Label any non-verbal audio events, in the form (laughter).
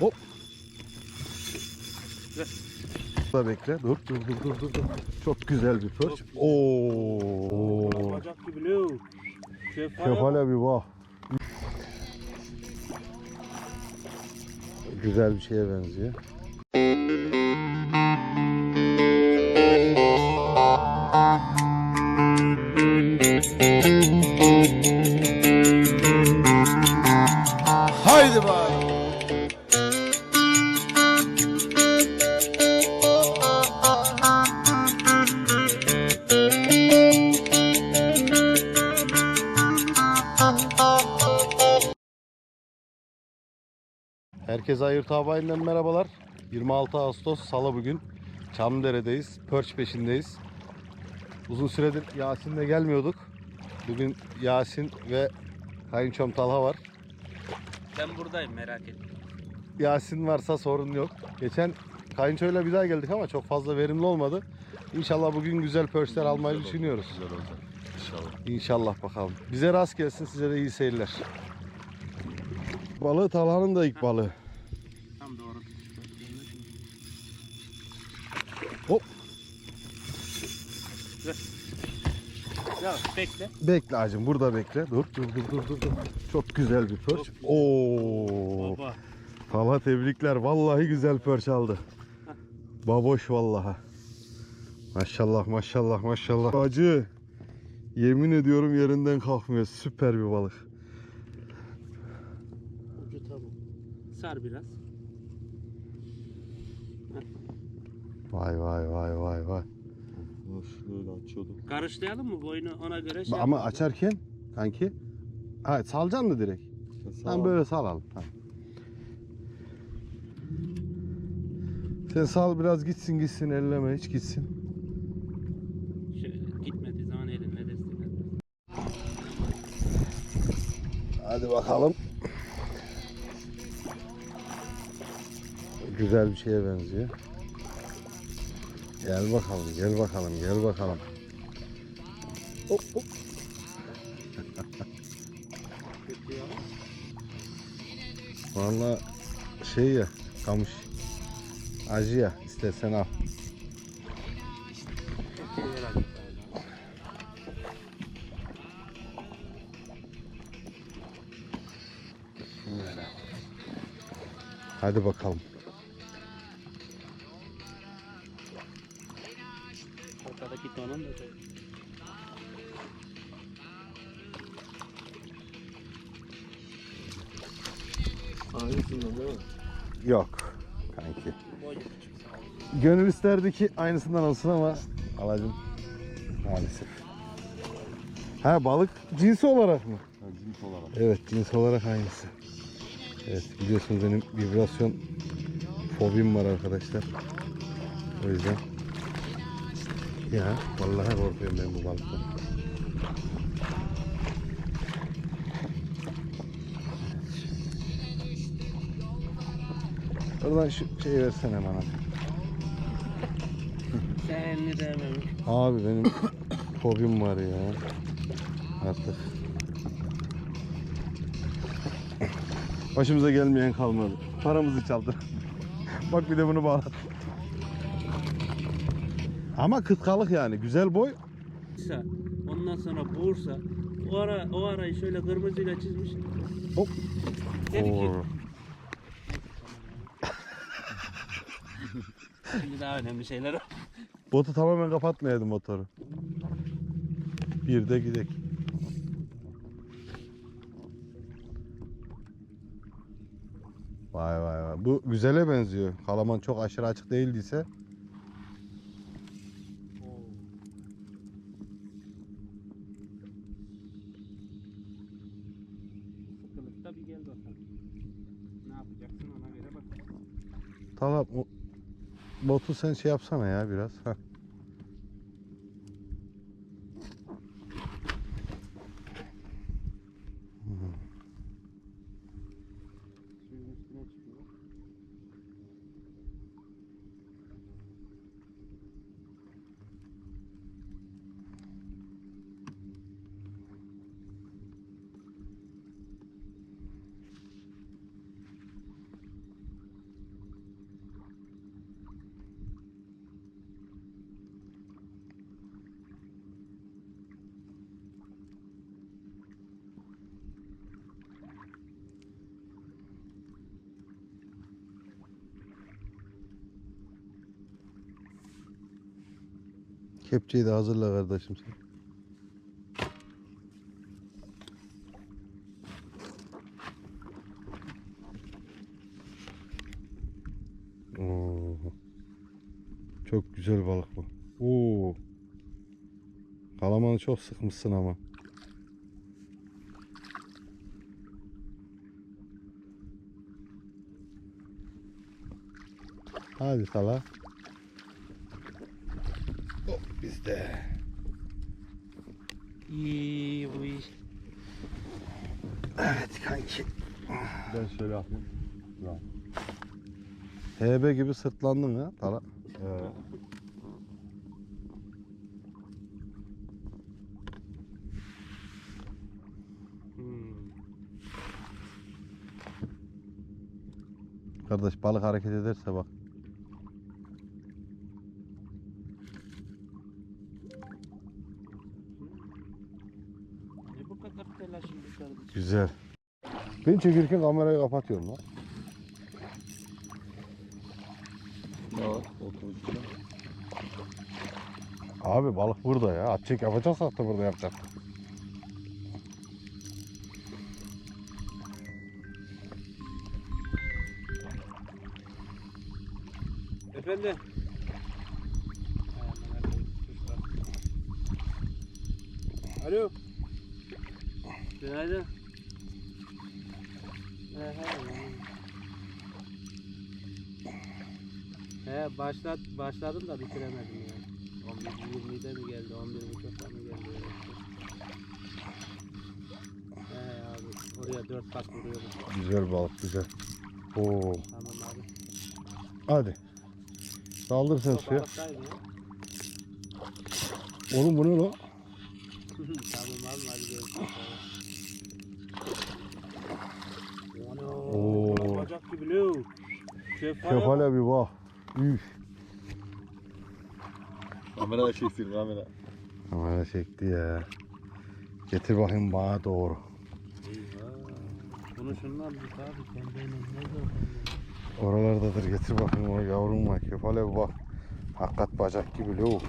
Hop. Da bekle. Dur dur dur dur dur. dur. Çok güzel bir perch. Oo. Bacak gibi. Şefale. Kefal abi bak. Güzel bir şeye benziyor. Haydi bari. Herkese Ayırt Habayı'nden merhabalar. 26 Ağustos Salı bugün. Çamdere'deyiz. Pörç peşindeyiz. Uzun süredir Yasin'le gelmiyorduk. Bugün Yasin ve kayınçom Talha var. Ben buradayım merak etme. Yasin varsa sorun yok. Geçen kayınçoyla bir daha geldik ama çok fazla verimli olmadı. İnşallah bugün güzel pörçler almayı düşünüyoruz. Güzel olacak. İnşallah. İnşallah bakalım. Bize rast gelsin size de iyi seyirler. Balığı Talha'nın da ilk balığı. Tam doğru. Hop. Ya bekle. Bekle acım burada bekle. Dur dur dur dur dur. dur. Çok güzel bir pörç. Oo. Baba. Talha tebrikler. Vallahi güzel pörç aldı. Baboş vallahi. Maşallah maşallah maşallah. Acı. Yemin ediyorum yerinden kalkmıyor. Süper bir balık. Ucu tamam. Sar biraz. Vay vay vay vay vay. Şöyle açıyordum. Karışlayalım mı boyunu ona göre şey Ama yapalım. açarken kanki. Ha salacaksın mı direkt? Sen böyle salalım. Ha. Sen sal biraz gitsin gitsin elleme hiç gitsin. Şöyle gitmediği zaman elinle destekle. Hadi bakalım. Güzel bir şeye benziyor. Gel bakalım, gel bakalım, gel bakalım. Hop hop. (laughs) Valla şey ya, kamış. Acı ya, istersen al. Hadi bakalım. Da çok. Aynısından değil mi? Yok kanki. Gönül isterdi ki aynısından olsun ama alacım maalesef. Ha balık cinsi olarak mı? Ha, cins olarak. Evet cins olarak aynısı. Evet biliyorsunuz benim vibrasyon fobim var arkadaşlar. O yüzden. Ya vallahi korkuyorum ben bu balıktan. Oradan şu şeyi versene bana. Sen elini değmemiş. Abi benim fobim var ya. Artık. Başımıza gelmeyen kalmadı. Paramızı çaldı. Bak bir de bunu bağlat. Ama kıtkalık yani. Güzel boy. Bursa, Ondan sonra Bursa. O ara o arayı şöyle kırmızıyla çizmiş. Hop. Dedi ki Oo. (laughs) şimdi daha önemli şeyler var. Botu tamamen kapatmayaydım motoru. Bir de gidek. Vay vay vay. Bu güzele benziyor. Kalaman çok aşırı açık değildiyse. Sıkılıkta bir gel bakalım. Ne yapacaksın ona göre bak. Tamam. o- Botu sen şey yapsana ya biraz. Heh. Kepçeyi de hazırla kardeşim sen. Çok güzel balık bu. Oo. Kalamanı çok sıkmışsın ama. Hadi sala. Hop bizde. İyi bu iş. Evet kanki. Ben şöyle yapayım. HB gibi sırtlandın ha Tala. He. Hmm. Kardeş balık hareket ederse bak. Ne bu kadar telaşın dışarıda? Güzel. Ben çekirken kamerayı kapatıyorum lan. Abi balık burada ya. At çek yapacaksak da burada yapacak. Efendim? Alo. Günaydın. He başlat başladım da bitiremedim ya. 11 20'de mi geldi? 11 buçukta mı geldi? He abi oraya 4 kat vuruyoruz. Güzel balık güzel. Oo. Tamam abi. Hadi. Saldır sen O suya. balıktaydı ya. Oğlum bu ne lan? (laughs) tamam abi hadi görüşürüz. Ano, Oo. bacak gibi lo. Şefale. Kefale bir bak. Üf. Kamera çeksin kamera. Kamera çekti ya. Getir bakayım bana doğru. Eyvah. Bunu şundan bir abi kendiyle o Oralardadır getir bakayım o yavrum var. Kefale bir bak. Hakikat bacak gibi lo.